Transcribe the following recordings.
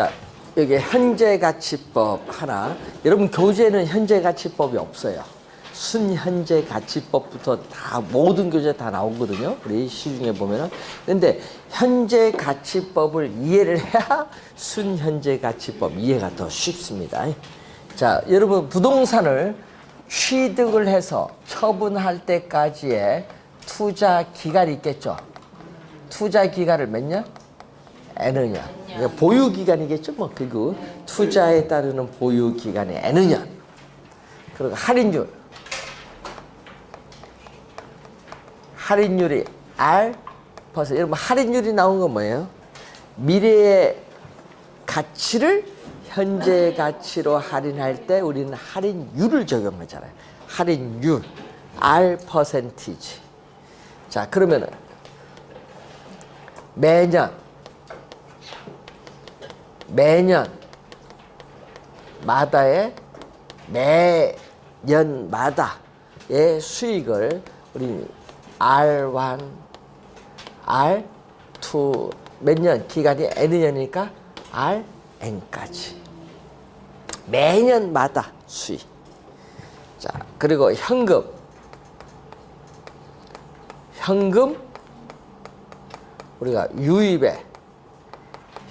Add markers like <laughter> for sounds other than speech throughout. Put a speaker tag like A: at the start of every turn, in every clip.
A: 자, 여기 현재가치법 하나. 여러분 교재는 현재가치법이 없어요. 순현재 가치법부터 다 모든 교재 다 나오거든요. 우리 시중에 보면은. 근데 현재 가치법을 이해를 해야 순현재 가치법 이해가 더 쉽습니다. 자, 여러분 부동산을 취득을 해서 처분할 때까지의 투자 기간이 있겠죠. 투자 기간을 몇 년? N년. 그러니까 보유 기간이겠죠. 뭐 그리고 투자에 따르는 보유 기간이 N년. 그리고 할인율. 할인율이 R 퍼센트. 여러분 할인율이 나온 건 뭐예요? 미래의 가치를 현재 가치로 할인할 때 우리는 할인율을 적용하잖아요. 할인율 R 퍼센티지. 자 그러면은 매년 매년 마다의 매년마다의 수익을 우리 R1, R2 몇 년 기간이 N년이니까? RN까지. 매년마다 수익. 자 그리고 현금. 현금 우리가 유입에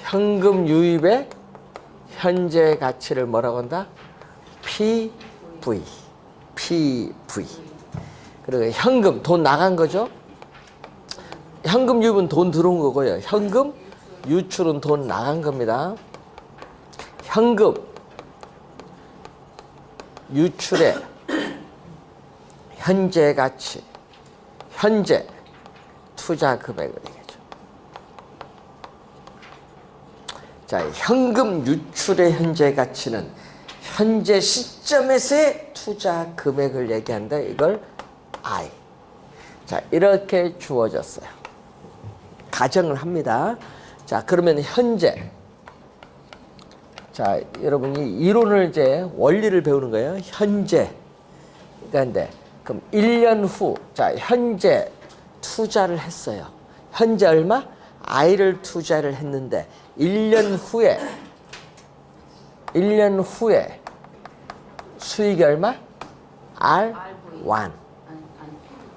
A: 현금 유입의 현재 가치를 뭐라고 한다? PV. PV. 그리고 현금 돈 나간 거죠? 현금 유입은 돈 들어온 거고요. 현금 유출은 돈 나간 겁니다. 현금 유출의 현재 가치, 현재 투자 금액을 얘기하죠. 자, 현금 유출의 현재 가치는 현재 시점에서의 투자 금액을 얘기한다. 이걸 I. 자, 이렇게 주어졌어요. 가정을 합니다. 자, 그러면 현재. 자, 여러분이 이론을 이제 원리를 배우는 거예요. 현재. 그런데 그럼 1년 후, 자, 현재 투자를 했어요. 현재 얼마? I를 투자를 했는데 1년 후에 1년 후에 수익이 얼마? R1.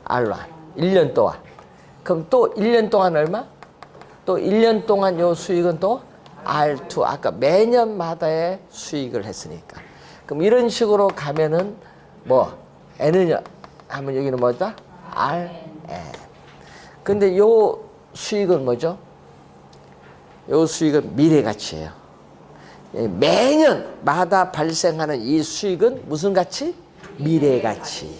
A: R1. 1년 동안. 그럼 또 1년 동안 얼마? 또 1년 동안 요 수익은 또 R2. 아까 매년마다의 수익을 했으니까. 그럼 이런 식으로 가면은 뭐 N은 하면 여기는 뭐다? RN. 근데 요 수익은 뭐죠? 요 수익은 미래 가치예요. 예, 매년마다 발생하는 이 수익은 무슨 가치? 미래 가치.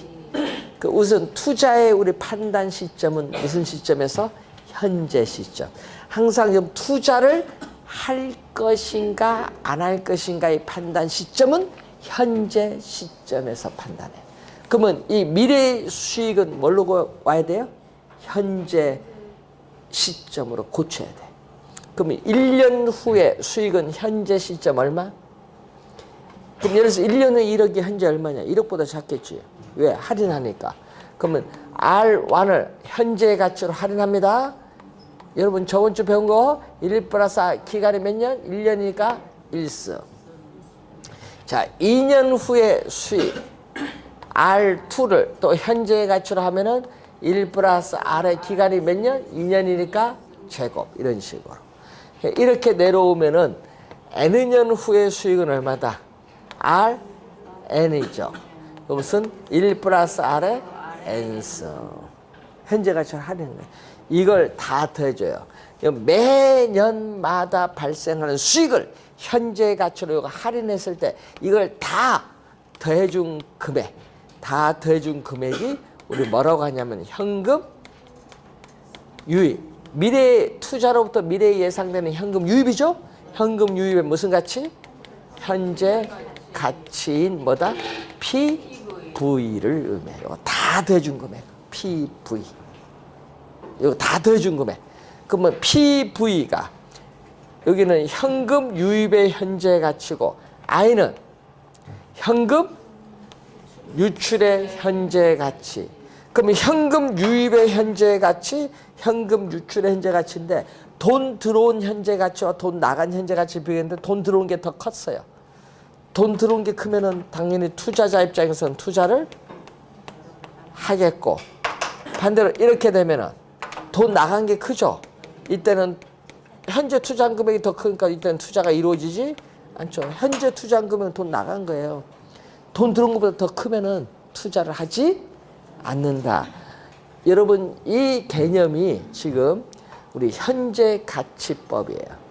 A: 그 우선 투자의 우리 판단 시점은 무슨 시점에서 현재 시점. 항상 좀 투자를 할 것인가 안 할 것인가의 판단 시점은 현재 시점에서 판단해. 그러면 이 미래 수익은 뭘로 와야 돼요? 현재 시점으로 고쳐야 돼. 그러면 1년 후에 수익은 현재 시점 얼마? 그럼 예를 들어서 1년에 1억이 현재 얼마냐? 1억보다 작겠지. 왜? 할인하니까. 그러면 R1을 현재 가치로 할인합니다. 여러분 저번 주 배운 거1 플러스 기간이 몇 년? 1년이니까 1승. 자, 2년 후에 수익 R2를 또 현재 가치로 하면은 1 플러스 R의 기간이 몇 년? 2년이니까 제곱 이런 식으로. 이렇게 내려오면은 N년 후의 수익은 얼마다? R, N이죠. 그것은 1 플러스 R의 N승. 현재 가치를 할인하는 거예요. 이걸 다 더해줘요. 매년마다 발생하는 수익을 현재 가치로 할인했을 때 이걸 다 더해준 금액, 다 더해준 금액이 우리 뭐라고 하냐면 현금 유입. 미래 투자로부터 미래에 예상되는 현금 유입이죠. 현금 유입의 무슨 가치? 현재 가치인 뭐다? PV를 의미해요. 다 더해준 금액. PV. 이거 다 더해준 금액. 그러면 PV가 여기는 현금 유입의 현재 가치고 I는 현금 유출의 현재 가치. 그러면 현금 유입의 현재 가치, 현금 유출의 현재 가치인데 돈 들어온 현재 가치와 돈 나간 현재 가치 비교했는데 돈 들어온 게 더 컸어요. 돈 들어온 게 크면은 당연히 투자자 입장에서는 투자를 하겠고 반대로 이렇게 되면은 돈 나간 게 크죠. 이때는 현재 투자한 금액이 더 크니까 이때는 투자가 이루어지지 않죠. 현재 투자한 금액은 돈 나간 거예요. 돈 들어온 것보다 더 크면은 투자를 하지 않는다. 여러분 이 개념이 지금 우리 현재 가치법이에요.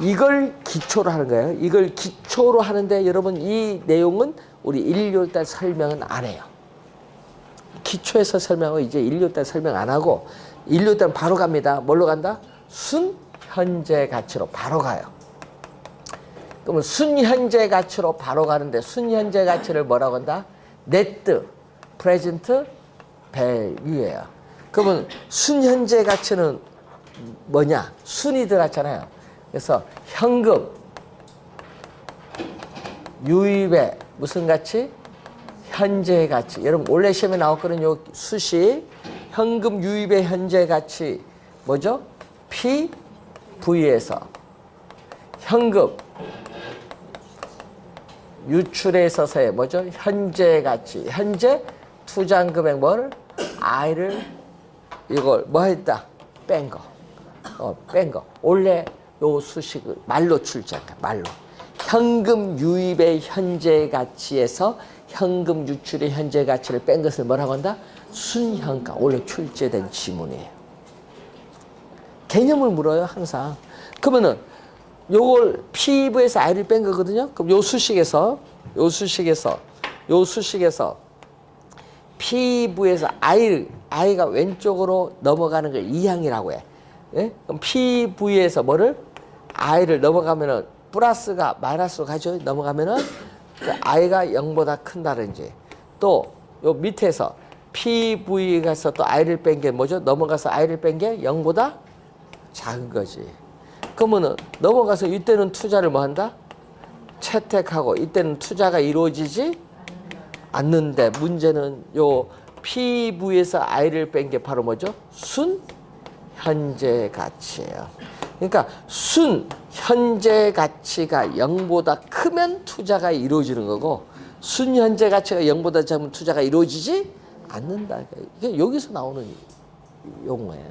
A: 이걸 기초로 하는 거예요. 이걸 기초로 하는데 여러분 이 내용은 우리 1, 2월 달 설명은 안 해요. 기초에서 설명하고 이제 1, 2월 달 설명 안 하고 1, 2월 달 바로 갑니다. 뭘로 간다? 순 현재 가치로 바로 가요. 그러면 순현재 가치로 바로 가는데 순현재 가치를 뭐라고 한다? 네트 프레젠트 밸류예요. 그러면 순현재 가치는 뭐냐? 순이 들어갔잖아요. 그래서 현금 유입의 무슨 가치? 현재 가치. 여러분 원래 시험에 나왔거든요. 요 수식 현금 유입의 현재 가치 뭐죠? P V에서 현금 유출에 있어서의 뭐죠? 현재 가치. 현재 투자한 금액 뭐를? I를 이걸 뭐 했다? 뺀 거. 어, 뺀 거. 원래 요 수식을 말로 출제한 거야. 말로. 현금 유입의 현재 가치에서 현금 유출의 현재 가치를 뺀 것을 뭐라고 한다? 순현가. 원래 출제된 지문이에요. 개념을 물어요, 항상. 그러면은 요걸 PV에서 I를 뺀 거거든요. 그럼 요 수식에서 요 수식에서 요 수식에서 PV에서 I I가 왼쪽으로 넘어가는 걸 이항이라고 해. 예? 그럼 PV에서 뭐를 I를 넘어가면은 플러스가 마이너스로 가죠. 넘어가면은 그 I가 0보다 큰다든지 또 요 밑에서 PV가서 또 I를 뺀 게 뭐죠? 넘어가서 I를 뺀 게 0보다 작은 거지. 그러면은 넘어가서 이때는 투자를 뭐 한다? 채택하고 이때는 투자가 이루어지지 않는데 문제는 요 PV에서 I를 뺀 게 바로 뭐죠? 순 현재 가치예요. 그러니까 순 현재 가치가 0보다 크면 투자가 이루어지는 거고 순 현재 가치가 0보다 작으면 투자가 이루어지지 않는다. 이게 여기서 나오는 용어예요.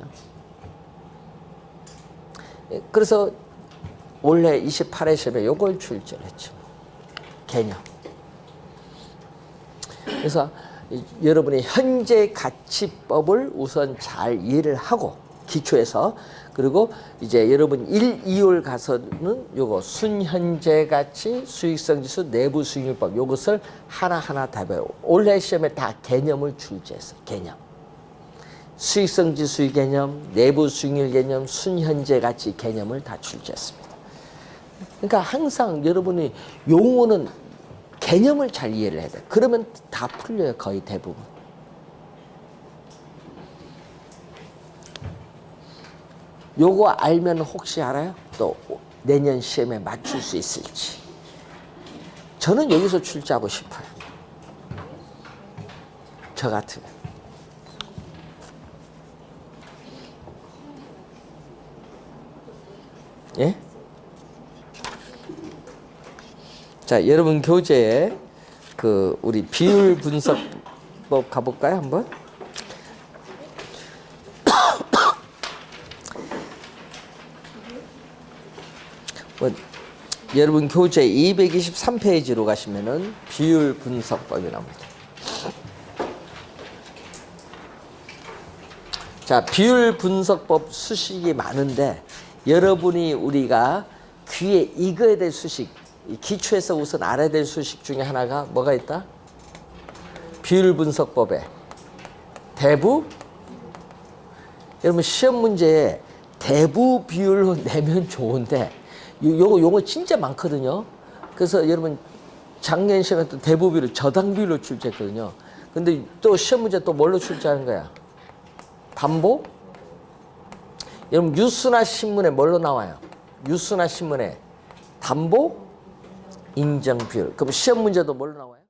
A: 예, 그래서 원래 28회 시험에 요걸 출제를 했죠. 개념. 그래서 이- 여러분이 현재 가치법을 우선 잘 이해를 하고 기초에서 그리고 이제 여러분 1, 2월 가서는 요거 순현재 가치, 수익성 지수, 내부 수익률법 요것을 하나하나 다 배워. 올해 시험에 다 개념을 출제했어요. 개념. 수익성 지수의 개념, 내부 수익률 개념, 순현재 가치 개념을 다 출제했습니다. 그러니까 항상 여러분이 용어는 개념을 잘 이해를 해야 돼. 그러면 다 풀려요, 거의 대부분. 요거 알면 혹시 알아요? 또 내년 시험에 맞출 수 있을지. 저는 여기서 출제하고 싶어요. 저 같으면. 예? 자, 여러분 교재에 그 우리 비율 분석법 가볼까요, 한번? <coughs> 뭐, 여러분 교재 223페이지로 가시면은 비율 분석법이 나옵니다. 자, 비율 분석법 수식이 많은데 여러분이 우리가 귀에 익어야 될 수식, 이 기초에서 우선 알아야 될 수식 중에 하나가 뭐가 있다? 비율 분석법에 대부 여러분 시험 문제에 대부 비율로 <laughs> 내면 좋은데 요, 요거 용어 진짜 많거든요. 그래서 여러분 작년 시험에 또 대부 비율 저당 비율로 출제했거든요. 근데 또 시험 문제 또 뭘로 출제하는 거야? 담보? 여러분 뉴스나 신문에 뭘로 나와요? 뉴스나 신문에 담보 인정 비율. 그럼 시험 문제도 뭘로 나와요?